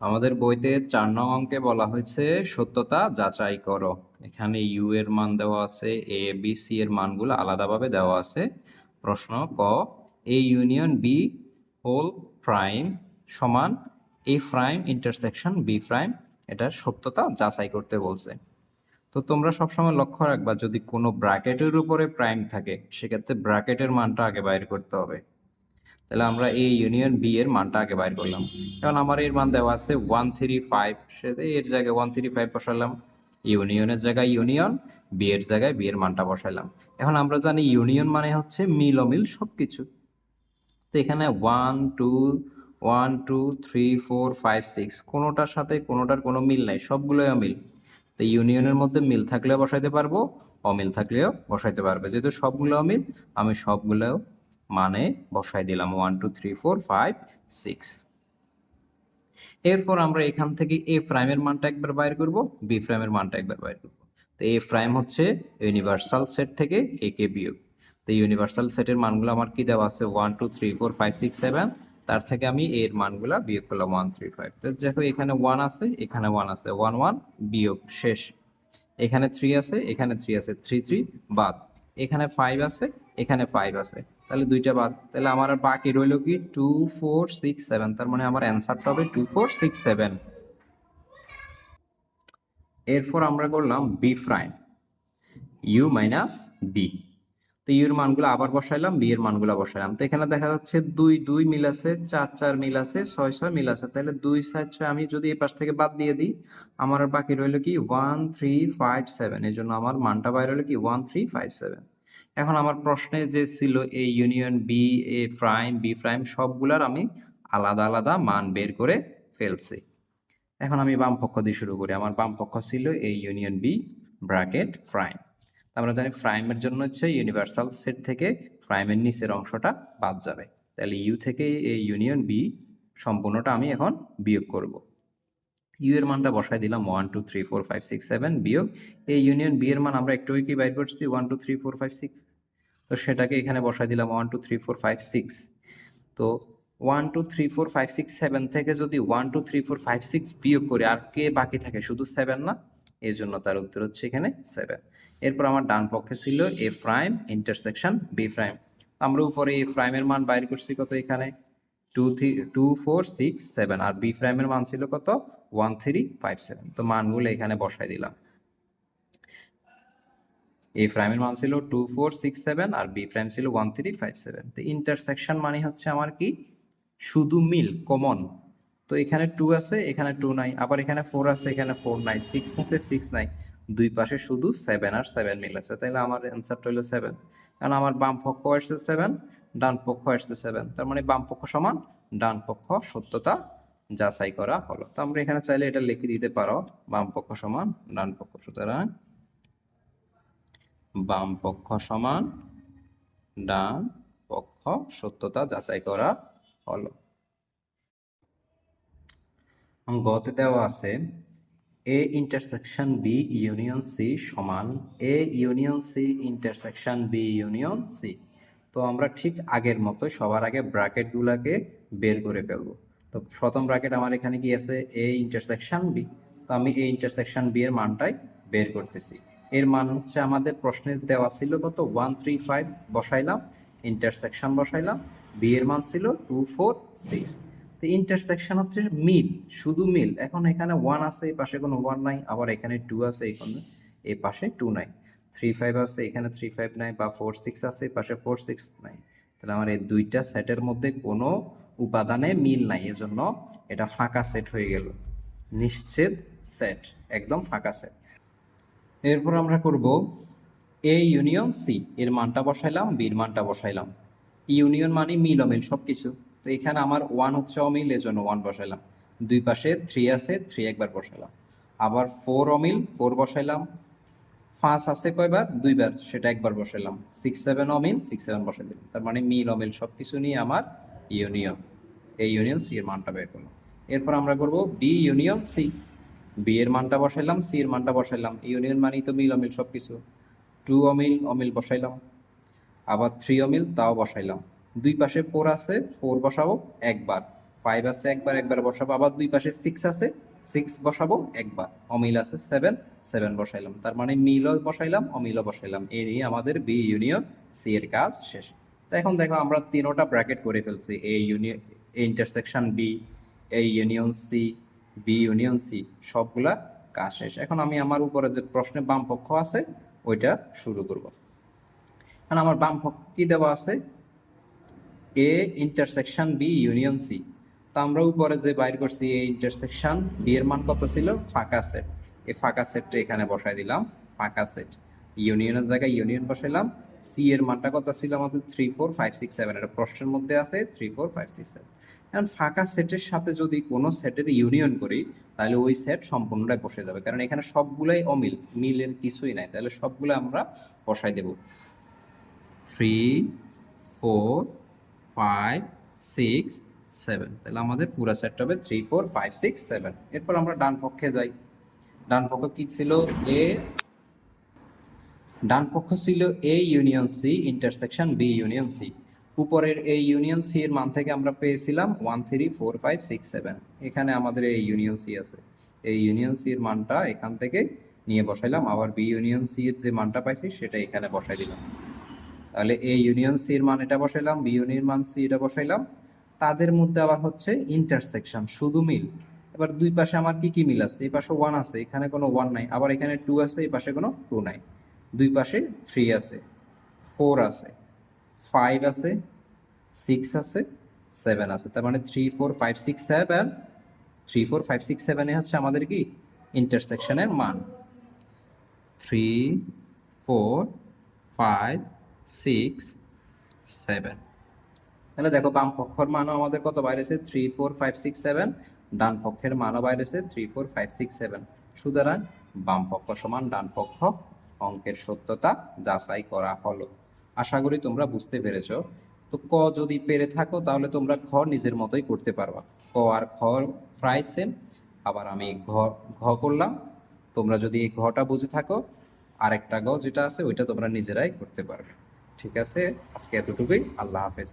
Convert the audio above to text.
আমাদের বইতে চার নং অঙ্কে বলা হয়েছে, সত্যতা যাচাই করো। এখানে ইউ এর মান দেওয়া আছে এ বি সি এর মানগুলো আলাদাভাবে দেওয়া আছে। প্রশ্ন, ক A union B whole prime সমান A prime intersection B prime, এটার সত্যতা যাচাই করতে বলছে। তো তোমরা সবসময় লক্ষ্য রাখবা, যদি কোনো ব্র্যাকেটের উপরে প্রাইম থাকে, সেক্ষেত্রে ব্র্যাকেটের মানটা আগে বাইর করতে হবে। তাহলে আমরা এই ইউনিয়ন বি এর মানটা আগে বাইর করলাম। কারণ আমার এর মান দেওয়া আছে ওয়ান থ্রি ফাইভ সেটা এর জায়গায় ওয়ান থ্রি ফাইভ বসালাম। ইউনিয়নের জায়গায় ইউনিয়ন বি এর জায়গায় বি এর মানটা বসাইলাম এখন আমরা জানি ইউনিয়ন মানে হচ্ছে মিল অমিল সব কিছু তো এখানে one two one two three four five six কোনোটার সাথে কোনোটার কোনো মিল নাই, সবগুলোই অমিল। তো ইউনিয়নের মধ্যে মিল থাকলেও বসাইতে পারব, অমিল থাকলেও বসাইতে পারবে। যেহেতু সবগুলো অমিল, আমি সবগুলো মানে বসাই দিলাম one two three four five six এরপর আমরা এখান থেকে এ প্রাইমের মানটা একবার বাইর করব বি প্রাইমের মানটা একবার বাইর করব। তো এ প্রাইম হচ্ছে ইউনিভার্সাল সেট থেকে এ কে বিয়োগ। তো ইউনিভার্সাল সেটের মানগুলো আমার কি দেওয়া আছে? One two three four five six seven তার থেকে আমি এর মানগুলা বিয়োগ করলাম ওয়ান থ্রি ফাইভ তো দেখো এখানে ওয়ান আছে, এখানে ওয়ান আছে। ওয়ান ওয়ান বিয়োগ, শেষ। এখানে থ্রি আছে, এখানে থ্রি আছে। থ্রি থ্রি বাদ। এখানে ফাইভ আছে, এখানে ফাইভ আছে। তাহলে দুইটা বাদ, তাহলে আমার বাকি রইল কি? টু ফোর সিক্স সেভেন তার মানে আমার অ্যান্সারটা হবে টু ফোর সিক্স সেভেন এরপর আমরা করলাম B prime U minus B তো ইউর মানগুলো আবার বসাইলাম, বি এর মানগুলো বসাইলাম। তো এখানে দেখা যাচ্ছে দুই দুই মিল আছে, চার চার মিল আছে, ছয় ছয় মিল আছে। তাহলে দুই সাইড ছয় আমি যদি এই পাশ থেকে বাদ দিয়ে দিই, আমার বাকি রইল কি ওয়ান, থ্রি, ফাইভ, সেভেন। এই জন্য আমার মানটা বাইরে হলো কি ওয়ান, থ্রি, ফাইভ, সেভেন। এখন আমার প্রশ্নে যে ছিল এই union, B, A prime, B prime, সবগুলার আমি আলাদা আলাদা মান বের করে ফেলছি। এখন আমি বাম পক্ষ দিয়ে শুরু করি। আমার বাম পক্ষ ছিল এই ইউনিয়ন, বি, ব্র্যাকেট, প্রাইম। আমরা জানি প্রাইমের জন্য হচ্ছে ইউনিভার্সাল সেট থেকে প্রাইমের নিচের অংশটা বাদ যাবে। তাহলে ইউ থেকে এই ইউনিয়ন বি সম্পূর্ণটা আমি এখন বিয়োগ করব। ইউ এর মানটা বসাই দিলাম one two three four five six seven বিয়োগ। এই ইউনিয়ন বি এর মান আমরা একটু কি বাইর করছি? One two three four five six তো সেটাকে এখানে বসাই দিলাম one two three four five six তো one two three four five six seven থেকে যদি one two three four five six বিয়োগ করি, আর কে বাকি থাকে? শুধু সেভেন না? এই জন্য তার উত্তর হচ্ছে এখানে সেভেন এরপর আমার ডান পক্ষে ছিল A prime intersection B prime আমরা উপরে এ প্রাইমের মান বাইর করছি কত এখানে? Two three two four six seven আর বি প্রাইমের মান ছিল কত? ওয়ান থ্রি ফাইভ সেভেন তো মানগুলো এখানে বসাই দিলাম। এ প্রাইমের মান ছিল টু ফোর সিক্স সেভেন আর বি প্রাইম ছিল ওয়ান থ্রি ফাইভ সেভেন তো ইন্টারসেকশন মানে হচ্ছে আমার কি? শুধু মিল কমন তো এখানে টু আছে, এখানে টু নাই, আবার এখানে ফোর আছে, এখানে ফোর নাই সিক্স আছে সিক্স নাই। দুই পাশে শুধু সেভেন আর সেভেন মিল আছে তাহলে আমার অ্যান্সারটা হলো সেভেন কারণ আমার বাম পক্ষ আসছে সেভেন ডান পক্ষ আসছে সেভেন তার মানে বাম পক্ষ সমান, ডান পক্ষ সত্যতা যাচাই করা হলো। তো আমরা এখানে চাইলে এটা লিখে দিতে পারো, বাম পক্ষ সমান, ডান পক্ষ। সুতরাং বাম পক্ষ সমান, ডান পক্ষ সত্যতা যাচাই করা হলো। গতে দেওয়া আছে A intersection B union C সমান A union C intersection B union C তো আমরা ঠিক আগের মতো সবার আগে ব্র্যাকেটগুলোকে বের করে ফেলব। তো প্রথম ব্র্যাকেট আমার এখানে কি আছে? এ ইন্টারসেকশন বি তো আমি এই ইন্টারসেকশন বি এর মানটাই বের করতেছি। এর মান হচ্ছে আমাদের প্রশ্নে দেওয়া ছিল কত? ওয়ান থ্রি ফাইভ বসাইলাম ইন্টারসেকশন বসাইলাম বি এর মান ছিল টু ফোর সিক্স তো ইন্টারসেকশন হচ্ছে মিল, শুধু মিল। এখন এখানে ওয়ান আছে, এই পাশে কোনো ওয়ান নাই, আবার এখানে টু আছে এখানে এই পাশে টু নাই। থ্রি ফাইভ আছে, এখানে থ্রি ফাইভ নাই, বা ফোর সিক্স আছে, এই পাশে ফোর সিক্স নাই। তাহলে আমার এই দুইটা সেটের মধ্যে কোনো উপাদানে মিল নাই, এজন্য এটা ফাঁকা সেট হয়ে গেল। নিশ্চিত সেট একদম ফাঁকা সেট এরপর আমরা করব এ ইউনিয়ন সি এর মানটা বসাইলাম বির মানটা বসাইলাম। ইউনিয়ন মানে মিল অমিল সব কিছু তো এখানে আমার ওয়ান হচ্ছে অমিল, এজন্য ওয়ান বসাইলাম। দুই পাশে থ্রি আছে থ্রি একবার বসাইলাম। আবার ফোর অমিল ফোর বসাইলাম। পাঁচ আছে কয়বার? দুইবার, সেটা একবার বসাইলাম। সিক্স সেভেন অমিল সিক্স সেভেন বসাই দিলাম। তার মানে মিল, অমিল সব কিছু নিয়ে আমার ইউনিয়ন এই ইউনিয়ন সি এর মানটা বের করলাম। এরপর আমরা করব বি ইউনিয়ন সি বি এর মানটা বসাইলাম সি এর মানটা বসাইলাম। ইউনিয়ন মানেই তো মিল, অমিল সব কিছু টু অমিল অমিল বসাইলাম। আবার থ্রি অমিল, তাও বসাইলাম। দুই পাশে ফোর আছে ফোর বসাবো, একবার। ফাইভ আছে, একবার একবার বসাবো, আবার দুই পাশে সিক্স আছে সিক্স বসাবো, একবার। অমিল আছে সেভেন সেভেন বসাইলাম। তার মানে মিলও বসাইলাম, অমিলও বসাইলাম। এই নিয়ে আমাদের বি ইউনিয়ন সি এর কাজ শেষ। তো এখন দেখো আমরা তিনোটা ব্র্যাকেট করে ফেলছি। A union A intersection B A union C B union C সবগুলা কাজ শেষ। এখন আমি আমার উপরে যে প্রশ্নে বাম পক্ষ আছে, ওইটা শুরু করব। এখন আমার বাম পক্ষ কি দেওয়া আছে? A intersection B union C তো আমরা উপরে যে বাইর করছি এ ইন্টারসেকশন বি এর মান কত ছিল? ফাঁকা সেট এই ফাঁকা সেটটা এখানে বসাই দিলাম, ফাঁকা সেট ইউনিয়নের জায়গায় ইউনিয়ন বসাইলাম সি এর মানটা কত ছিল আমাদের? Three four five six seven এটা প্রশ্নের মধ্যে আছে three four five six seven এখন ফাঁকা সেটের সাথে যদি কোনো সেটের ইউনিয়ন করি, তাহলে ওই সেট সম্পূর্ণটাই বসে যাবে। কারণ এখানে সবগুলাই অমিল, মিলের কিছুই নাই। তাহলে সবগুলো আমরা বসাই দেব। Three four five six seven তাহলে আমাদের পুরো সেটটা হবে three four five six seven এরপর আমরা ডান পক্ষে যাই। ডান পক্ষ কি ছিল? এ ডান পক্ষ ছিল A union C intersection B union C উপরের এই ইউনিয়ন সি এর মান থেকে আমরা পেয়েছিলাম one three four five six seven এখানে আমাদের এই ইউনিয়ন সি আছে। এই ইউনিয়ন সি এর মানটা এখান থেকে নিয়ে বসাইলাম। আবার বি ইউনিয়ন সি এর যে মানটা পাইছি, সেটা এখানে বসাই দিলাম। তাহলে এ ইউনিয়ন সি এর মান এটা বসাইলাম বি ইউনিয়ন মান সি এটা বসাইলাম। তাদের মধ্যে আবার হচ্ছে ইন্টারসেকশন শুধু মিল। এবার দুই পাশে আমার কি কি মিল আছে? এই পাশে ওয়ান আছে, এখানে কোনো ওয়ান নাই। আবার এখানে টু আছে, এই পাশে কোনো টু নাই। দুই পাশে থ্রি আছে ফোর আছে ফাইভ আছে সিক্স আছে সেভেন আছে। তার মানে three four five six seven three four five six সেভেনে হচ্ছে আমাদের কি? ইন্টারসেকশনের মান। Three four five six, seven. তাহলে দেখো বাম পক্ষের মানও আমাদের কত বাইরেছে? Three, four, five, six, seven. ডান পক্ষের মানও বাইরেছে? Three, four, five, six, seven. সুতরাং বাম পক্ষ সমান ডান পক্ষ অঙ্কের সত্যতা যাচাই করা হলো। আশা করি তোমরা বুঝতে পেরেছ। তো ক যদি পেরে থাকো, তাহলে তোমরা খ নিজের মতোই করতে পারবা। ক আর খ প্রায় সেম আবার আমি ঘ ঘ করলাম। তোমরা যদি এই ঘটা বুঝে থাকো, আরেকটা গ যেটা আছে, ওইটা তোমরা নিজেরাই করতে পারবে। ঠিক আছে আজকে এতটুকুই আল্লাহ হাফেজ